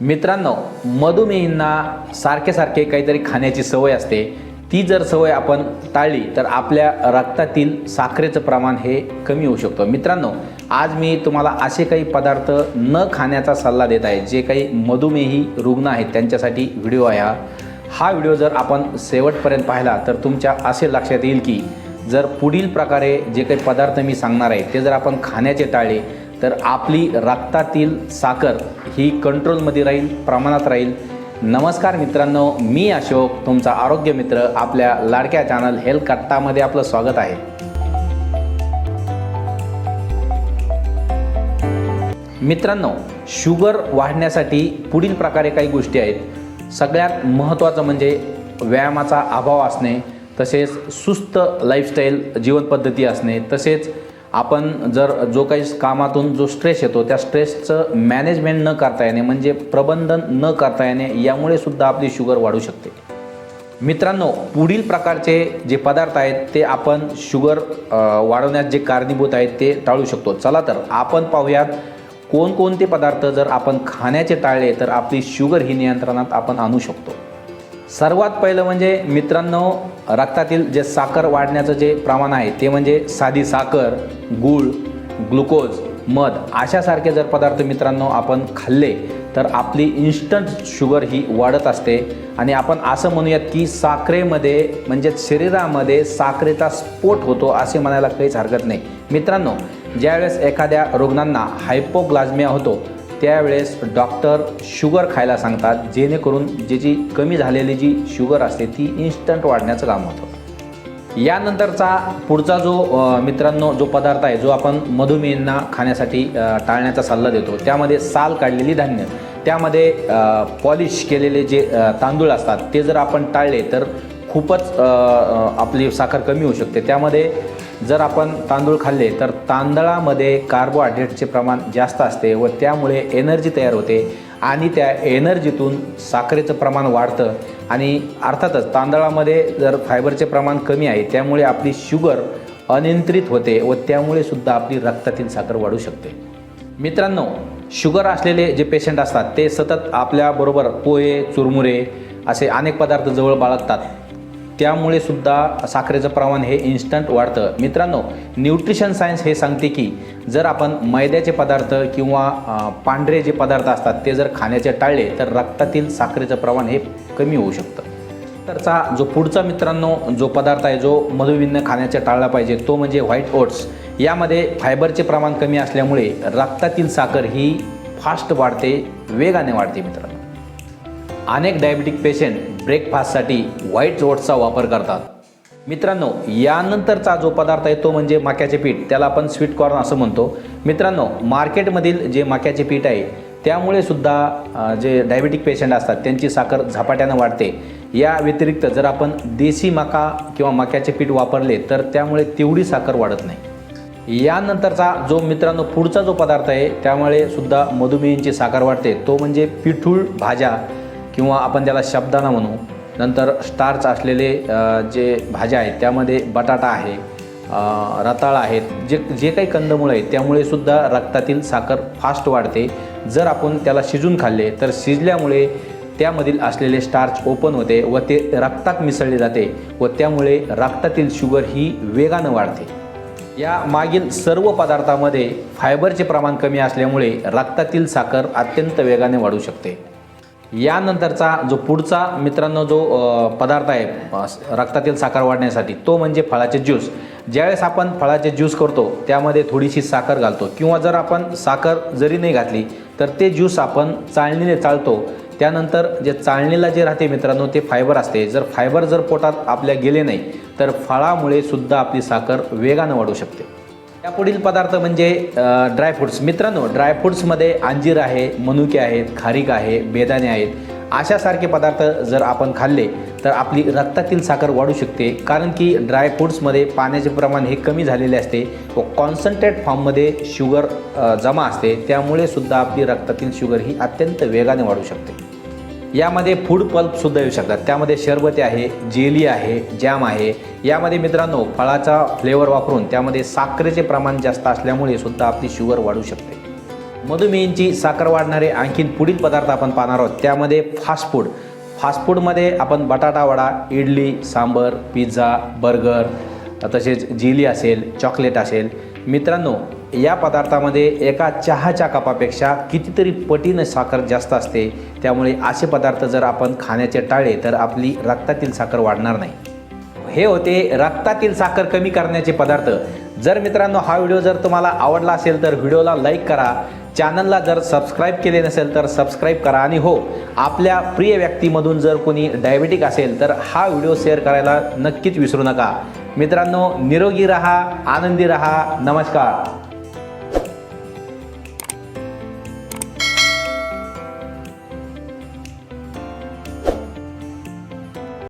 मित्रांनो मधुमेहींना सारखे सारखे काहीतरी खाण्याची सवय असते. ती जर सवय आपण टाळली तर आपल्या रक्तातील साखरेचं प्रमाण हे कमी होऊ शकतं. मित्रांनो आज मी तुम्हाला असे काही पदार्थ न खाण्याचा सल्ला देत आहे जे काही मधुमेही रुग्ण आहेत त्यांच्यासाठी व्हिडिओ आहे हा. हा व्हिडिओ जर आपण शेवटपर्यंत पाहिला तर तुमच्या असे लक्षात येईल की जर पुढील प्रकारे जे काही पदार्थ मी सांगणार आहे ते जर आपण खाण्याचे टाळले तर आपली रक्तातील साखर ही कंट्रोलमध्ये राहील प्रमाणात राहील. नमस्कार मित्रांनो मी अशोक तुमचा आरोग्य मित्र आपल्या लाडक्या चॅनल हेल्थ कट्टामध्ये आपलं स्वागत आहे. मित्रांनो शुगर वाढण्यासाठी पुढील प्रकारे काही गोष्टी आहेत. सगळ्यात महत्त्वाचं म्हणजे व्यायामाचा अभाव असणे तसेच सुस्त लाईफस्टाईल जीवनपद्धती असणे तसेच आपण जर जो काही कामातून जो स्ट्रेस येतो त्या स्ट्रेसचं मॅनेजमेंट न करता येणे म्हणजे प्रबंधन न करता येणे यामुळे सुद्धा आपली शुगर वाढू शकते. मित्रांनो पुढील प्रकारचे जे पदार्थ आहेत ते आपण शुगर वाढवण्यास जे कारणीभूत आहेत ते टाळू शकतो. चला तर आपण पाहूयात कोणकोणते पदार्थ जर आपण खाण्याचे टाळले तर आपली शुगर ही नियंत्रणात आपण आणू शकतो. सर्वात पहिलं म्हणजे मित्रांनो रक्तातील जे साखर वाढण्याचं जे प्रमाण आहे ते म्हणजे साधी साखर गूळ ग्लुकोज मध अशासारखे जर पदार्थ मित्रांनो आपण खाल्ले तर आपली इन्स्टंट शुगर ही वाढत असते. आणि आपण असं म्हणूयात की साखरेमध्ये म्हणजे शरीरामध्ये साखरेचा स्फोट होतो असे म्हणायला काहीच हरकत नाही. मित्रांनो ज्यावेळेस एखाद्या रुग्णांना हायपोग्लाझमिया होतो त्यावेळेस डॉक्टर शुगर खायला सांगतात जेणेकरून जे जी कमी झालेली जी शुगर असते ती इन्स्टंट वाढण्याचं काम होतं. यानंतरचा पुढचा जो मित्रांनो जो पदार्थ आहे जो आपण मधुमेहींना खाण्यासाठी टाळण्याचा सल्ला देतो त्यामध्ये साल काढलेली धान्य त्यामध्ये पॉलिश केलेले जे तांदूळ असतात ते जर आपण टाळले तर खूपच आपली साखर कमी होऊ शकते. त्यामध्ये जर आपण तांदूळ खाल्ले तर तांदळामध्ये कार्बोहायड्रेटचे प्रमाण जास्त असते व त्यामुळे एनर्जी तयार होते आणि त्या एनर्जीतून साखरेचं प्रमाण वाढतं. आणि अर्थातच तांदळामध्ये जर फायबरचे प्रमाण कमी आहे त्यामुळे आपली शुगर अनियंत्रित होते व त्यामुळे सुद्धा आपली रक्तातील साखर वाढू शकते. मित्रांनो शुगर असलेले जे पेशंट असतात ते सतत आपल्याबरोबर पोहे चुरमुरे असे अनेक पदार्थ जवळ बाळगतात. त्यामुळे सुद्धा साखरेचं प्रमाण हे इन्स्टंट वाढतं. मित्रांनो न्यूट्रिशन सायन्स हे सांगते की जर आपण मैद्याचे पदार्थ किंवा पांढरे जे पदार्थ असतात ते जर खाण्याचे टाळले तर रक्तातील साखरेचं प्रमाण हे कमी होऊ शकतं. तरचा जो पुढचा मित्रांनो जो पदार्थ आहे जो मधुविन्न खाण्याचा टाळला पाहिजे तो म्हणजे व्हाईट ओट्स यामध्ये फायबरचे प्रमाण कमी असल्यामुळे रक्तातील साखर ही फास्ट वाढते वेगाने वाढते मित्रांनो. अनेक डायबिटिक पेशंट ब्रेकफास्टसाठी व्हाईट ओट्सचा वापर करतात. मित्रांनो यानंतरचा जो पदार्थ आहे तो म्हणजे मक्याचे पीठ. त्याला आपण स्वीट कॉर्न असं म्हणतो. मित्रांनो मार्केटमधील जे मक्याचे पीठ आहे त्यामुळे सुद्धा जे डायबिटिक पेशंट असतात त्यांची साखर झपाट्यानं वाढते. या व्यतिरिक्त जर आपण देशी मका किंवा मक्याचे पीठ वापरले तर त्यामुळे तेवढी साखर वाढत नाही. यानंतरचा जो मित्रांनो पुढचा जो पदार्थ आहे त्यामुळे सुद्धा मधुमेहींची साखर वाढते. तो म्हणजे पिठूळ भाज्या. किंवा आपण त्याला शब्दाना म्हणू नंतर स्टार्च असलेले जे भाज्या आहेत त्यामध्ये बटाटा आहे रताळ आहेत जे जे काही कंदमुळं आहेत त्यामुळे सुद्धा रक्तातील साखर फास्ट वाढते. जर आपण त्याला शिजून खाल्ले तर शिजल्यामुळे त्यामधील असलेले स्टार्च ओपन होते व ते रक्तात मिसळले जाते व त्यामुळे रक्तातील शुगर ही वेगानं वाढते. या मागील सर्व पदार्थामध्ये फायबरचे प्रमाण कमी असल्यामुळे रक्तातील साखर अत्यंत वेगाने वाढू शकते. यानंतरचा जो पुढचा मित्रांनो जो पदार्थ आहे रक्तातील साखर वाढण्यासाठी तो म्हणजे फळाचे ज्यूस. ज्यावेळेस आपण फळाचे ज्यूस करतो त्यामध्ये थोडीशी साखर घालतो. किंवा जर आपण साखर जरी नाही घातली तर ते ज्यूस आपण चाळणीने चाळतो. त्यानंतर जे चाळणीला जे राहते मित्रांनो ते फायबर असते. जर फायबर जर पोटात आपल्या गेले नाही तर फळामुळे सुद्धा आपली साखर वेगानं वाढू शकते. यापुढील पदार्थ म्हणजे ड्रायफ्रुट्स मित्रांनो ड्रायफ्रुट्समध्ये अंजीर आहे मनुके आहेत खारीक आहे बेदाणे आहेत. अशासारखे पदार्थ जर आपण खाल्ले तर आपली रक्तातील साखर वाढू शकते. कारण की ड्रायफ्रुट्समध्ये पाण्याचे प्रमाण हे कमी झालेले असते व कॉन्सन्ट्रेट फॉर्ममध्ये शुगर जमा असते. त्यामुळे सुद्धा आपली रक्तातील शुगर ही अत्यंत वेगाने वाढू शकते. यामध्ये फूड पल्पसुद्धा येऊ शकतात. त्यामध्ये शरबती आहे जेली आहे जॅम आहे. यामध्ये मित्रांनो फळाचा फ्लेवर वापरून त्यामध्ये साखरेचे प्रमाण जास्त असल्यामुळे सुद्धा आपली शुगर वाढू शकते. मधुमेहींची साखर वाढणारे आणखीन पुढील पदार्थ आपण पाहणार आहोत. त्यामध्ये फास्ट फूड फास्ट फूडमध्ये आपण बटाटा वडा इडली सांबर पिझ्झा बर्गर तसेच जिली असेल चॉकलेट असेल. मित्रांनो या पदार्थामध्ये एका चहाच्या कपापेक्षा कितीतरी पटीनं साखर जास्त असते. त्यामुळे असे पदार्थ जर आपण खाण्याचे टाळले तर आपली रक्तातील साखर वाढणार नाही. हे होते रक्तातील साखर कमी करण्याचे पदार्थ. जर मित्रांनो हा व्हिडिओ जर तुम्हाला आवडला असेल तर व्हिडिओला लाईक करा. चॅनलला जर सबस्क्राईब केले नसेल तर सबस्क्राईब करा. आणि हो आपल्या प्रिय व्यक्तीमधून जर कोणी डायबेटिक असेल तर हा व्हिडिओ शेअर करायला नक्कीच विसरू नका. मित्रांनो निरोगी रहा आनंदी रहा. नमस्कार.